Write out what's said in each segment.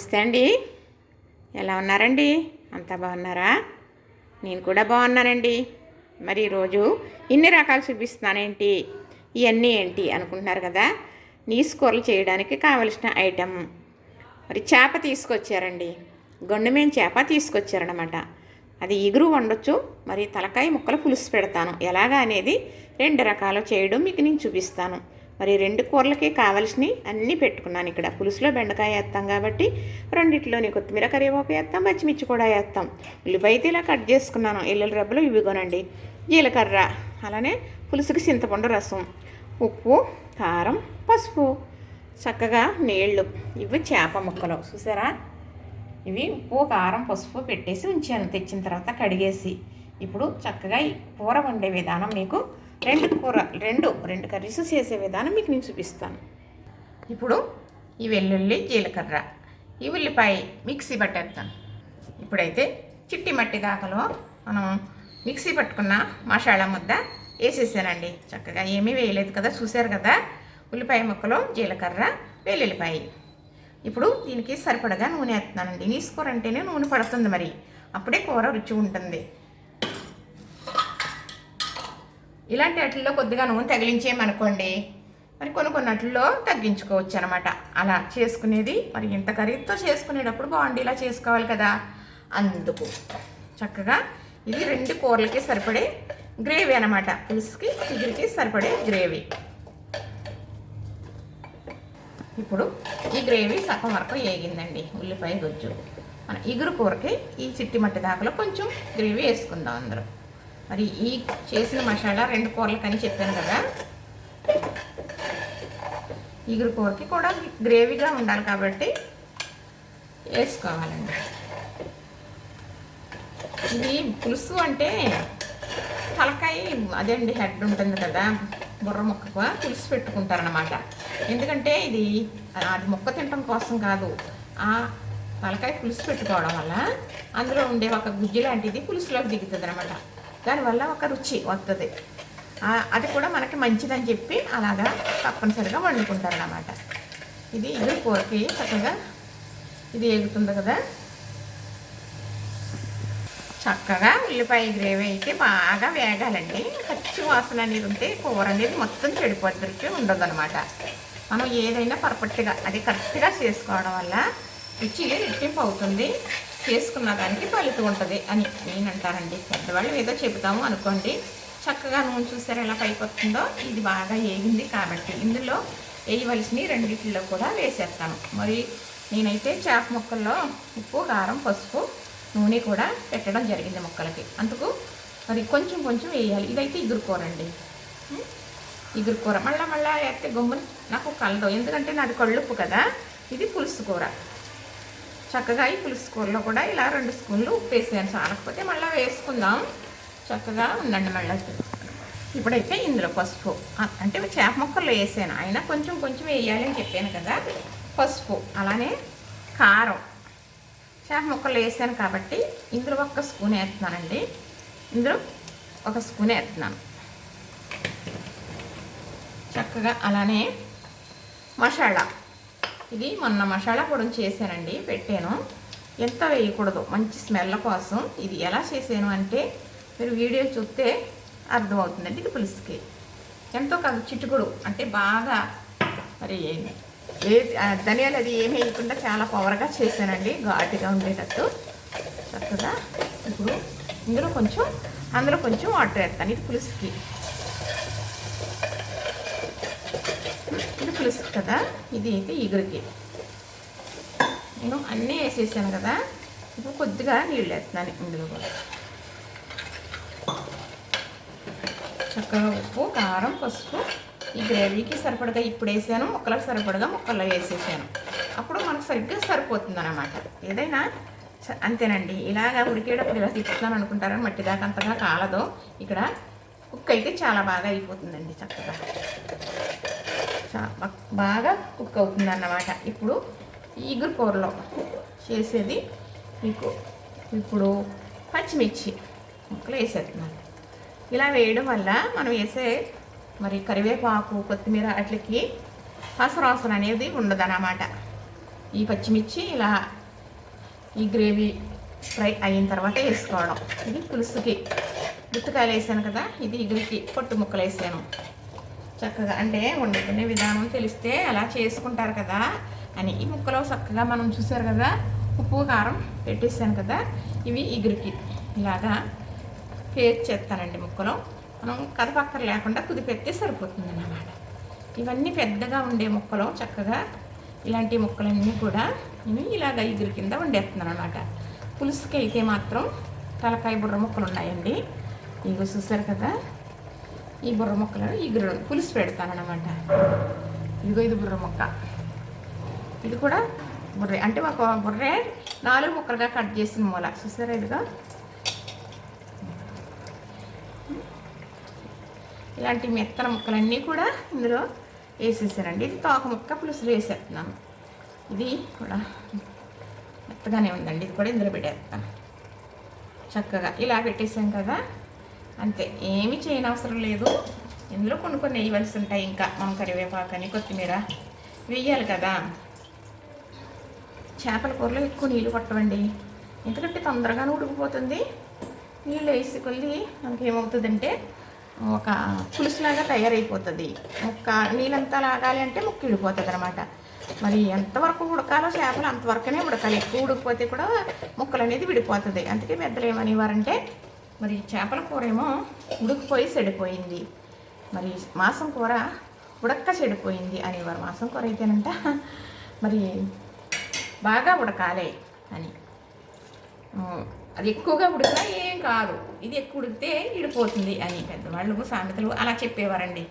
నమస్తే అండి. ఎలా ఉన్నారండి? అంతా బాగున్నారా? నేను కూడా బాగున్నానండి. మరి ఈరోజు ఇన్ని రకాలు చూపిస్తున్నానేంటి? ఇవన్నీ ఏంటి అనుకుంటున్నారు కదా? నీసు కూరలు చేయడానికి కావలసిన ఐటెం. మరి చేప తీసుకొచ్చారండి. గొండమేం చేప తీసుకొచ్చారనమాట అది ఇగురు వండొచ్చు మరి తలకాయ ముక్కలు పులుసు పెడతాను. ఎలాగా అనేది రెండు రకాలు చేయడం మీకు నేను చూపిస్తాను. మరి రెండు కూరలకి కావాల్సినవి అన్నీ పెట్టుకున్నాను ఇక్కడ. పులుసులో బెండకాయ వేస్తాం కాబట్టి రెండిట్లోని కొత్తిమీర కరివేపాకు వేస్తాం పచ్చిమిర్చి కూడా వేస్తాం. ఉల్లిపాయ అయితే ఇలా కట్ చేసుకున్నాను. ఎల్లుల రెబ్బలు ఇవిగోనండి. జీలకర్ర అలానే పులుసుకి చింతపండు రసం ఉప్పు కారం పసుపు. చక్కగా నీళ్ళు ఇవి చేప ముక్కలు. చూసారా? ఇవి ఉప్పు కారం పసుపు పెట్టేసి ఉంచాను. తెచ్చిన తర్వాత కడిగేసి. ఇప్పుడు చక్కగా కూర వండే విధానం మీకు రెండు కూర రెండు రెండు కర్రీస్ చేసే విధానం మీకు నేను చూపిస్తాను. ఇప్పుడు ఈ వెల్లుల్లి జీలకర్ర ఈ ఉల్లిపాయ మిక్సీ పట్టేస్తాను ఇప్పుడైతే చిట్టి మట్టి దాకలో మనం మిక్సీ పట్టుకున్న మసాలా ముద్ద వేసేసానండి. చక్కగా ఏమీ వేయలేదు కదా చూశారు కదా? ఉల్లిపాయ ముక్కలు జీలకర్ర వెల్లుల్లిపాయ. ఇప్పుడు దీనికి సరిపడగా నూనె వేస్తున్నానండి. నీసు కూర అంటేనే నూనె పడుతుంది మరి. అప్పుడే కూర రుచి ఉంటుంది. ఇలాంటి వాటిల్లో కొద్దిగా నూనె తగిలించేయమనుకోండి మరి కొన్ని కొన్ని అట్లలో తగ్గించుకోవచ్చు అనమాట అలా చేసుకునేది మరి ఇంత ఖరీదుతో చేసుకునేటప్పుడు బాగుండి ఇలా చేసుకోవాలి కదా. అందుకు చక్కగా ఇది రెండు కూరలకి సరిపడే గ్రేవీ అనమాట పులుసుకి చిగురికి సరిపడే గ్రేవీ. ఇప్పుడు ఈ గ్రేవీ సగం వరకు వేగిందండి ఉల్లిపాయ గుజ్జు. మన ఇగురు కూరకి ఈ చిట్టి మట్టి దాకలో కొంచెం గ్రేవీ వేసుకుందాం అందరూ. మరి ఈ చేసిన మసాలా రెండు కూరలకని చెప్పాను కదా. ఇగురు కూరకి కూడా గ్రేవీగా ఉండాలి కాబట్టి వేసుకోవాలండి. ఇది పులుసు అంటే తలకాయ అదే అండి హెడ్ ఉంటుంది కదా బుర్ర ముక్కకు పులుసు పెట్టుకుంటారనమాట ఎందుకంటే ఇది అది మొక్క తినడం కోసం కాదు ఆ తలకాయ పులుసు పెట్టుకోవడం వల్ల అందులో ఉండే ఒక గుజ్జు లాంటిది పులుసులోకి దిగుతుంది అనమాట దానివల్ల ఒక రుచి వస్తుంది అది కూడా మనకి మంచిదని చెప్పి అలాగా తప్పనిసరిగా వండుకుంటారనమాట ఇది ఇది కూరకి చక్కగా ఇది ఎగుతుంది కదా. చక్కగా ఉల్లిపాయ గ్రేవీ అయితే బాగా వేగాలండి. పచ్చి వాసన అనేది ఉంటే కూర అనేది మొత్తం చెడిపోద్దరికి ఉండదు అనమాట మనం ఏదైనా పర్ఫెక్ట్గా అది కరెక్ట్గా చేసుకోవడం వల్ల రుచి రెట్టింపు అవుతుంది. చేసుకున్న దానికి ఫలితం ఉంటుంది అని నేను అంటానండి పెద్దవాళ్ళు ఏదో చెబుతాము అనుకోండి. చక్కగా నూనె చూసారు ఎలా పైపోతుందో ఇది బాగా వేగింది కాబట్టి ఇందులో వేయవలసినవి రెండింటిలో కూడా వేసేస్తాను. మరి నేనైతే చేప ముక్కల్లో ఉప్పు కారం పసుపు నూనె కూడా పెట్టడం జరిగింది ముక్కలకి. అందుకు మరి కొంచెం కొంచెం వేయాలి. ఇదైతే ఇగురు కూర మళ్ళీ మళ్ళీ వేస్తే గమ్ముని నాకు కలదు. ఎందుకంటే నాది కళ్ళుప్పు కదా. ఇది పులుసు కూర. చక్కగా ఈ పులుసు కూరలో కూడా ఇలా రెండు స్పూన్లు ఉప్పు వేసాను చాలకపోతే మళ్ళీ వేసుకుందాం. చక్కగా ఉండండి మళ్ళీ. ఇప్పుడైతే ఇందులో పసుపు. అంటే చేప ముక్కలు వేసాను. అయినా కొంచెం కొంచెం వేయాలి అని చెప్పాను కదా. పసుపు అలానే కారం. చేప ముక్కలు వేసాను కాబట్టి ఇందులో ఒక స్పూన్ వేస్తున్నానండి. ఇందులో ఒక స్పూన్ వేస్తున్నాను. చక్కగా అలానే మసాలా. ఇది మొన్న మసాలా పొడి చేశానండి పెట్టాను. ఎంత వేయకూడదు మంచి స్మెల్ కోసం. ఇది ఎలా చేశాను అంటే మీరు వీడియో చూస్తే అర్థమవుతుందండి ఇది పులుసుకి. ఎంతో కాదు చిటుకుడు అంటే బాగా మరి ఏ ధనియాలు అది ఏమి వేయకుండా చాలా పవర్గా చేశానండి ఘాటుగా ఉండేటట్టు. చక్కగా ఇప్పుడు ఇందులో కొంచెం అందులో కొంచెం వాటర్ వేస్తాను ఇది పులుసుకి ఇది పులుసు కదా? ఇది అయితే ఇగురికి నేను అన్నీ వేసేసాను కదా? ఇప్పుడు కొద్దిగా నీళ్ళు వేస్తున్నాను ఇందులో కూడా. చక్కగా ఉప్పు కారం పసుపు ఈ గ్రేవీకి సరిపడగా ఇప్పుడు వేసాను ముక్కలకు సరిపడగా ముక్కల్లో వేసేసాను. అప్పుడు మనకు సరిగ్గా సరిపోతుంది అనమాట ఏదైనా అంతేనండి. ఇలాగా ఉడికేటప్పుడు ఇలా తిప్పుతున్నాను అనుకుంటారని మట్టి దాకా అంతగా కాలదు. ఇక్కడ కుక్ అయితే చాలా బాగా అయిపోతుందండి చక్కగా. బాగా కుక్ అవుతుంది అన్నమాట ఇప్పుడు ఈగురు కూరలో చేసేది మీకు ఇప్పుడు పచ్చిమిర్చి ముక్కలు వేసేస్తున్నాను ఇలా వేయడం వల్ల మనం వేసే మరి కరివేపాకు కొత్తిమీర వాటికి పసరాసన అనేది ఉండదన్నమాట. ఈ పచ్చిమిర్చి ఇలా ఈ గ్రేవీ ఫ్రై అయిన తర్వాత వేసుకోవడం. ఇది పులుసుకి గుత్తుకాయలు వేసాను కదా ఇది ఇగురికి పొట్టు ముక్కలు వేసాను. చక్కగా అంటే వండుకునే విధానం తెలిస్తే అలా చేసుకుంటారు కదా అని. ఈ ముక్కలో చక్కగా మనం చూసారు కదా ఉప్పు కారం పెట్టేసాను కదా. ఇవి ఇగురికి ఇలాగా పేస్ట్ చేస్తానండి ముక్కలు. మనం కదపక్కర లేకుండా కుదిపెత్తే సరిపోతుంది అన్నమాట ఇవన్నీ పెద్దగా ఉండే ముక్కలు చక్కగా ఇలాంటి ముక్కలన్నీ కూడా నేను ఇలాగ ఇగురు కింద వండేస్తున్నాను అనమాట పులుసుకి అయితే మాత్రం తలకాయ బుర్ర ముక్కలు ఉన్నాయండి ఇగో చూసారు కదా ఈ బుర్ర ముక్కలను ఈ పులుసు పెడతానమాట ఇదిగో ఇది బుర్ర ముక్క. ఇది కూడా బుర్రే. అంటే ఒక బుర్రే నాలుగు ముక్కలుగా కట్ చేసిన మూల. చూసారా ఇదిగా? ఇలాంటి మెత్తన ముక్కలన్నీ కూడా ఇందులో వేసేసారండి. ఇది తోక ముక్క పులుసులు వేసేస్తున్నాను ఇది కూడా మెత్తగానే ఉందండి. ఇది కూడా ఇందులో పెట్టేస్తాను. చక్కగా ఇలా పెట్టేసాం కదా. అంతే ఏమి చేయనవసరం లేదు. ఇందులో కొన్ని కొన్ని వేయవలసి ఉంటాయి ఇంకా మనం కరివేపాకని కొత్తిమీర వేయాలి కదా. చేపల కూరలో ఎక్కువ నీళ్ళు పట్టవండి ఎందుకంటే తొందరగానే ఉడికిపోతుంది. నీళ్ళు వేసుకొల్లి మనకి ఏమవుతుందంటే ఒక పులుసులాగా తయారైపోతుంది. ముక్క నీళ్ళంతా లాగాలి అంటే ముక్క ఇడిపోతుంది అనమాట మరి ఎంతవరకు ఉడకాలో చేపలు అంతవరకునే ఉడకాలి. ఎక్కువ ఉడికిపోతే కూడా ముక్కలు అనేది విడిపోతుంది. అందుకే పెద్దలు ఏమనేవారంటే మరి చేపల కూర ఏమో ఉడికిపోయి చెడిపోయింది. మరి మాసం కూర ఉడక్క చెడిపోయింది అనేవారు మాసం కూర అయితేనంట. మరి బాగా ఉడకాలి అని. అది ఎక్కువగా ఉడికినా ఏం కాదు. ఇది ఎక్కువ ఉడికితే ఇడిపోతుంది అని పెద్దవాళ్ళు సామెతలు అలా చెప్పేవారండి.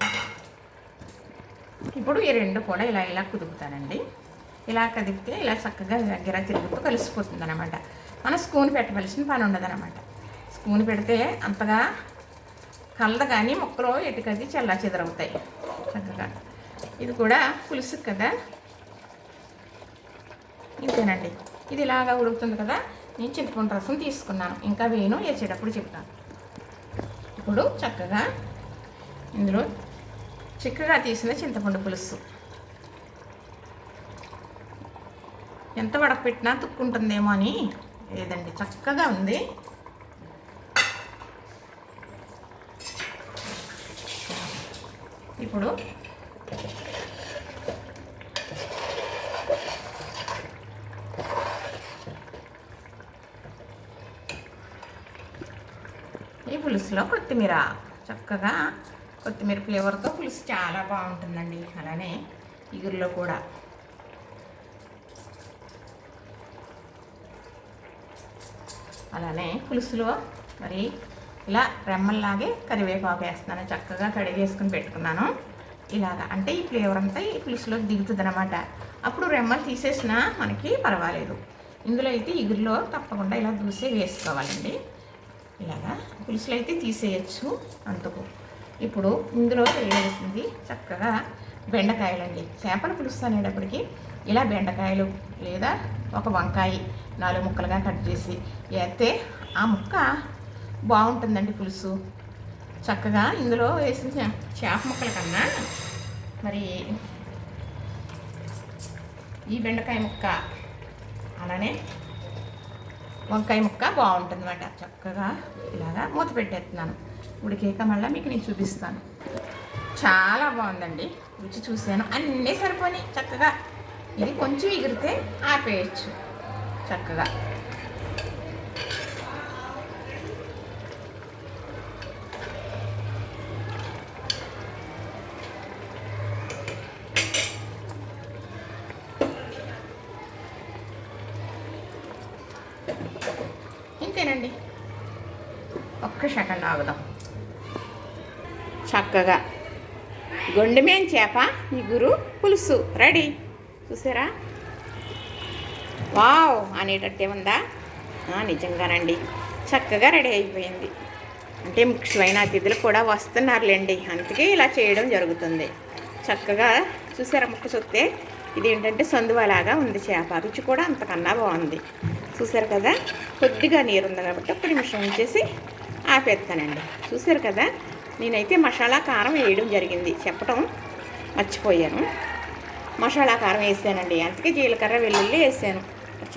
ఇప్పుడు ఈ రెండు కూడా ఇలా ఇలా కుదుపుతానండి. ఇలా కదిపితే ఇలా చక్కగా దగ్గర తిరుగుతూ కలిసిపోతుంది అనమాట మన స్పూన్ పెట్టవలసిన పని ఉండదనమాట స్పూన్ పెడితే అంతగా కలద కానీ ముక్కలు ఎటుకది చల్లా చెదరవుతాయి. చక్కగా. ఇది కూడా పులుసు కదా. ఇంతేనండి. ఇది ఇలాగా ఉడుకుతుంది కదా. నేను చింతపండు రసం తీసుకున్నాను. ఇంకా వేను వేసేటప్పుడు చెప్తాను. ఇప్పుడు చక్కగా ఇందులో చిక్కగా తీసిన చింతపండు పులుసు. ఎంత వడకపెట్టినా తుక్కుంటుందేమో అని లేదండి. చక్కగా ఉంది. ఇప్పుడు ఈ పులుసులో కొత్తిమీర. చక్కగా కొత్తిమీర ఫ్లేవర్తో పులుసు చాలా బాగుంటుందండి. అలానే ఇగురులో కూడా. అలానే పులుసులో మరి ఇలా రెమ్మల్లాగే కరివేపాకు వేస్తున్నాను. చక్కగా కడిగేసుకుని పెట్టుకున్నాను. ఇలాగా. అంటే ఈ ఫ్లేవర్ అంతా ఈ పులుసులోకి దిగుతుంది అనమాట అప్పుడు రెమ్మలు తీసేసినా మనకి పర్వాలేదు. ఇందులో అయితే ఇగురులో తప్పకుండా ఇలా దూసే వేసుకోవాలండి. ఇలాగా. పులుసులు అయితే తీసేయచ్చు అంతకు ఇప్పుడు ఇందులో వేయవలసింది చక్కగా బెండకాయలండి. చేపల పులుసు అనేటప్పటికి ఇలా బెండకాయలు లేదా ఒక వంకాయ నాలుగు ముక్కలుగా కట్ చేసి వేస్తే ఆ ముక్క బాగుంటుందండి పులుసు. చక్కగా ఇందులో వేసిన చేప ముక్కల కన్నా మరి ఈ బెండకాయ ముక్క అలానే వంకాయ ముక్క బాగుంటుంది అనమాట చక్కగా ఇలాగా మూత పెట్టేస్తున్నాను. ఉడికేక మళ్ళీ మీకు నేను చూపిస్తాను. చాలా బాగుందండి. రుచి చూశాను. అన్నీ సరిపోయి చక్కగా ఇది కొంచెం ఎగిరితే ఆపేయచ్చు. చక్కగా ఇంతేనండి. ఒక్క సెకండ్ ఆగుదాం. చక్కగా. గొండెమేం చేప ఇగురు పులుసు. రెడీ. చూసారా? వావ్ అనేటట్టే ఉందా? నిజంగానండి. చక్కగా రెడీ అయిపోయింది. అంటే ముఖ్యమైన అతిథులు కూడా వస్తున్నారులేండి. అందుకే ఇలా చేయడం జరుగుతుంది. చక్కగా చూసారా ముక్క చూస్తే ఇది ఏంటంటే సందువలాగా ఉంది చేప. రుచి కూడా అంతకన్నా బాగుంది. చూసారు కదా? కొద్దిగా నీరు ఉంది కాబట్టి ఒక్క నిమిషం ఉంచేసి ఆపేస్తానండి. చూసారు కదా? నేనైతే మసాలా కారం వేయడం జరిగింది. చెప్పటం మర్చిపోయాను. మసాలా కారం వేసానండి. అందుకే జీలకర్ర వెల్లుల్లి వేసాను.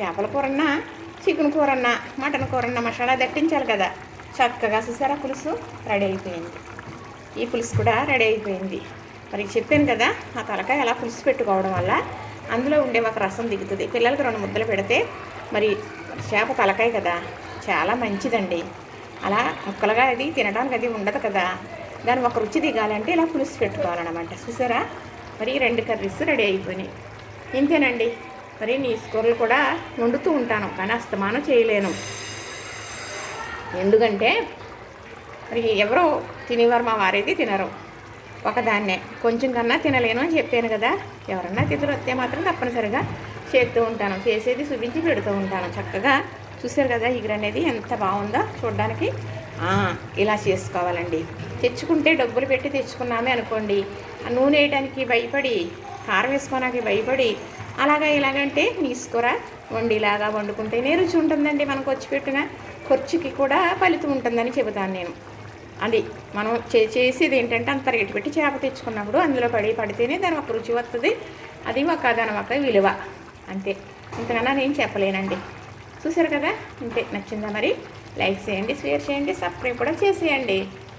చేపల కూరన్నా చికెన్ కూరన్నా మటన్ కూరన్నా మసాలా దట్టించాలి కదా? చక్కగా చూసారా పులుసు? రెడీ అయిపోయింది. ఈ పులుసు కూడా రెడీ అయిపోయింది. మరి చెప్పాను కదా ఆ తలకాయ అలా పులుసు పెట్టుకోవడం వల్ల అందులో ఉండే ఒక రసం దిగుతుంది. పిల్లలకి రెండు ముద్దలు పెడితే మరి చేప తలకాయ కదా చాలా మంచిదండి. అలా ముక్కలుగా అది తినడానికి అది ఉండదు కదా. దాని ఒక రుచి దిగాలంటే ఇలా పులుసు పెట్టుకోవాలన్నమాట. చూసారా? మరి రెండు కర్రీస్ రెడీ అయిపోయినాయి. ఇంతేనండి. మరి నీ కూరలు కూడా వండుతూ ఉంటాను కానీ అస్తమానం చేయలేను. ఎందుకంటే మరి ఎవరో తినేవారు మా వారైతే తినరు. ఒకదాన్నే. కొంచెం కన్నా తినలేను అని చెప్పాను కదా. ఎవరన్నా తిథులు వస్తే మాత్రం తప్పనిసరిగా చేస్తూ ఉంటాను. చేసేది చూపించి పెడుతూ ఉంటాను. చక్కగా చూశారు కదా ఇగురు అనేది ఎంత బాగుందో చూడడానికి. ఇలా చేసుకోవాలండి. తెచ్చుకుంటే డబ్బులు పెట్టి తెచ్చుకున్నామే అనుకోండి. ఆ నూనె వేయడానికి భయపడి కారం వేసుకోవడానికి భయపడి అలాగా ఇలాగంటే నీసుకోర వండి ఇలాగా వండుకుంటేనే రుచి ఉంటుందండి మనకు వచ్చి పెట్టిన ఖర్చుకి కూడా ఫలితం ఉంటుందని చెబుతాను నేను. అది మనం చే చేసేది ఏంటంటే అంత రేటు పెట్టి చేప తెచ్చుకున్నప్పుడు అందులో పడి పడితేనే దాని ఒక రుచి వస్తుంది అది ఒక దాని ఒక విలువ. అంతే. ఇంతకన్నా నేను చెప్పలేనండి. చూసారు కదా? ఇంతే. నచ్చిందా మరి? లైక్ చేయండి షేర్ చేయండి సబ్స్క్రైబ్ కూడా చేసేయండి.